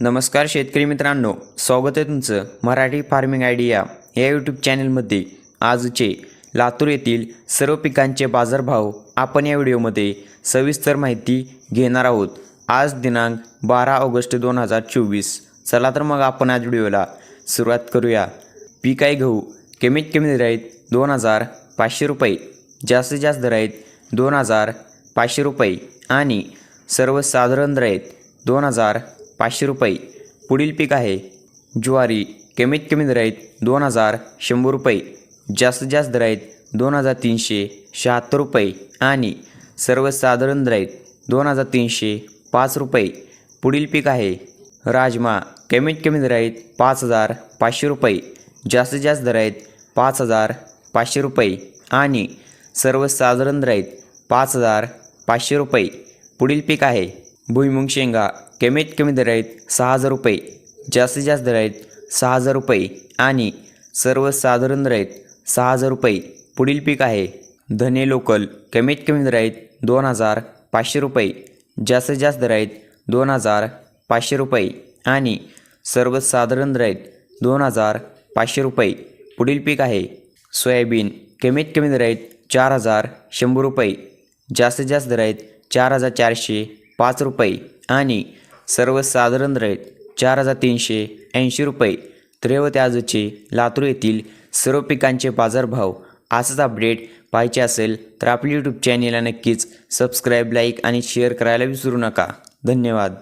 नमस्कार शेतकरी मित्रांनो स्वागत आहे तुमचं मराठी फार्मिंग आयडिया या यूट्यूब चॅनलमध्ये आजचे लातूर येथील सर्व पिकांचे बाजारभाव आपण या व्हिडिओमध्ये सविस्तर माहिती घेणार आहोत. आज दिनांक बारा ऑगस्ट दोन हजार चोवीस. चला तर मग आपण आज व्हिडिओला सुरुवात करूया. पीक आहे गहू कमीत कमी दर आहेत दोन हजार पाचशे रुपये जास्तीत जास्त दर आहेत दोन हजार पाचशे रुपये आणि सर्वसाधारण दर आहेत दोन हजार पाचशे रुपये. पुढील पीक आहे ज्वारी कमीत कमी दर आहेत दोन हजार शंभर रुपये. जास्तीत जास्त दर आहेत दोन हजार तीनशे शहात्तर रुपये आणि सर्वसाधारण दर आहेत दोन हजार तीनशे पाच रुपये. पुढील पीक आहे राजमा कमीत कमी दर आहेत पाच हजार पाचशे रुपये. जास्तीत जास्त दर आहेत पाच हजार पाचशे रुपये आणि सर्वसाधारण दर आहेत पाच हजार पाचशे रुपये. पुढील पीक आहे भुईमुंग शेंगा कमीत कमी दर आहेत सहा हजार रुपये जास्तीत जास्त दर आहेत सहा हजार रुपये आणि सर्वसाधारण दर आहेत सहा हजार रुपये. पुढील पीक आहे धने लोकल कमीत कमी दर आहेत दोन हजार पाचशे रुपये जास्तीत जास्त दर आहेत दोन हजार पाचशे रुपये आणि सर्वसाधारण दर आहेत दोन हजार पाचशे रुपये. पुढील पीक आहे सोयाबीन कमीत कमी दर आहेत चार हजार शंभर रुपये जास्तीत जास्त दर आहेत चार हजार चारशे पाच रुपये आणि सर्वसाधारण रेट चार हजार तीनशे ऐंशी रुपये. तर आजचे लातूर येथील सर्व पिकांचे बाजारभाव असंच अपडेट पाहिजे असेल तर आपली यूट्यूब चॅनेलला नक्कीच सबस्क्राईब लाईक आणि शेअर करायला विसरू नका. धन्यवाद.